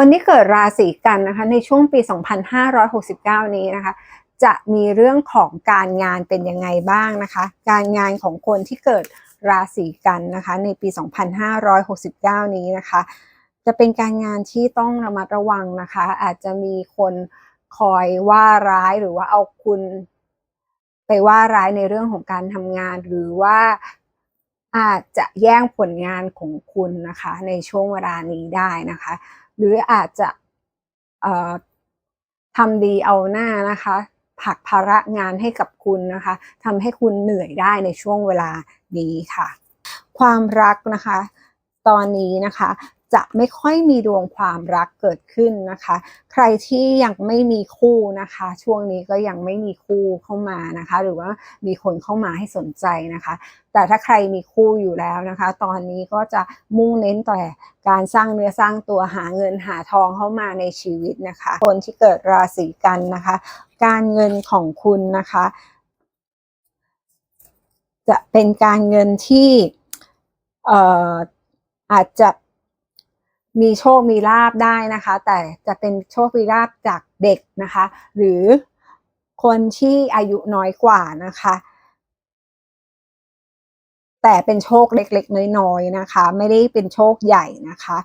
คนที่เกิดราศีกันนะคะในช่วงปี 2569 นี้นะคะ จะมีเรื่องของการงานเป็นยังไงบ้างนะคะ การงานของคนที่เกิดราศีกันนะคะ ในปี 2569 นี้นะคะ จะเป็นการงานที่ต้องระมัดระวังนะคะ อาจจะมีคนคอยว่าร้ายหรือว่าเอาคุณไปว่าร้ายในเรื่องของการทำงานหรือว่า อาจจะแย่งผลงานของคุณนะคะ ในช่วงเวลานี้ได้นะคะ หรืออาจจะทำดีเอาหน้านะคะผักภาระงานให้กับคุณนะคะทำให้คุณเหนื่อยได้ในช่วงเวลานี้ค่ะ ความรักนะคะ ตอนนี้นะคะ จะไม่ค่อยมีดวงความรักเกิดขึ้นนะคะ ใครที่ยังไม่มีคู่นะคะ ช่วงนี้ก็ยังไม่มีคู่เข้ามานะคะ หรือว่ามีคนเข้ามาให้สนใจนะคะ แต่ถ้าใครมีคู่อยู่แล้วนะคะ ตอนนี้ก็จะมุ่งเน้นแต่การสร้างเนื้อสร้างตัวหาเงินหาทองเข้ามาในชีวิตนะคะ คนที่เกิดราศีกันนะคะ การเงินของคุณนะคะ จะเป็นการเงินที่เอออาจจะ มีโชคมีลาบได้นะคะ แต่จะเป็นโชคมีลาบจากเด็กนะคะ หรือคนที่อายุน้อยกว่านะคะ แต่เป็นโชคเล็กๆ น้อยๆนะคะ ไม่ได้เป็นโชคใหญ่นะคะ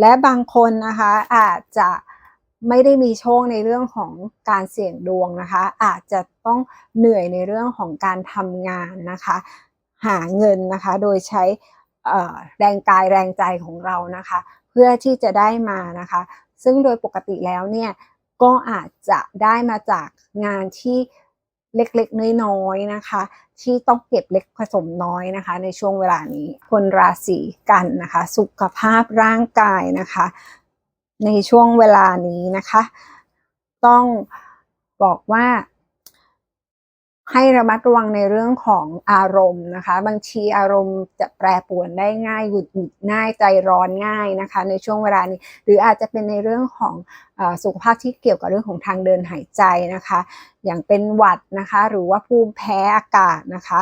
และบางคนนะคะอาจจะไม่ได้มีโชคในเรื่องของการเสี่ยงดวงนะคะ อาจจะต้องเหนื่อยในเรื่องของการทำงานนะคะ หาเงินนะคะ โดยใช้แรงกายแรงใจของเรานะคะ พื่อที่จะได้มานะคะ ซึ่งโดยปกติแล้วเนี่ยก็อาจจะได้มาจากงานที่เล็กๆ น้อยๆนะคะ ที่ต้องเก็บเล็กผสมน้อยนะคะ ในช่วงเวลานี้คนราศีกันนะคะ สุขภาพร่างกายนะคะ ในช่วงเวลานี้นะคะ ต้องบอกว่า ให้ระมัดระวังในเรื่องของอารมณ์นะคะ บางทีอารมณ์จะแปรปรวนได้ง่ายหงุดหงิดง่ายใจร้อนง่ายนะคะ ในช่วงเวลานี้ หรืออาจจะเป็นในเรื่องของอสุขภาพที่เกี่ยวกับเรื่องของทางเดินหายใจนะคะ อย่างเป็นหวัดนะคะ หรือว่าภูมิแพ้อากาศนะคะ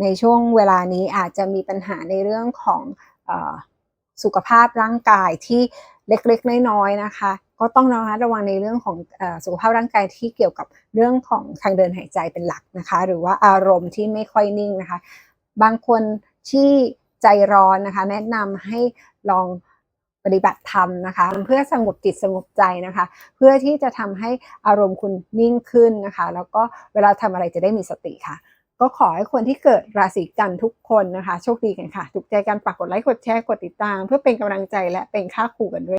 ในช่วงเวลานี้อาจจะมีปัญหาในเรื่องของอสุขภาพร่างกายที่เล็กๆน้อยๆนะคะ ก็ต้องระมัดระวังในเรื่องของอสุขภาพร่างกายที่เกี่ยวกับเรื่องของทางเดินหายใจเป็นหลักนะคะ หรือว่าอารมณ์ที่ไม่ค่อยนิ่งนะคะ บางคนที่ใจร้อนนะคะ แนะนำให้ลองปฏิบัติธรรมนะคะ เพื่อสงบจิตสงบใจนะคะ เพื่อที่จะทำให้อารมณ์คุณนิ่งขึ้นนะคะ แล้วก็เวลาทำอะไรจะได้มีสติค่ะ ก็ขอให้คนที่เกิดราศีกันทุกคนนะคะ โชคดีกันค่ะถูกใจกันฝากกดไลค์กดแชร์กดติดตาม เพื่อเป็นกำลังใจและเป็นค่าขู่กันด้วย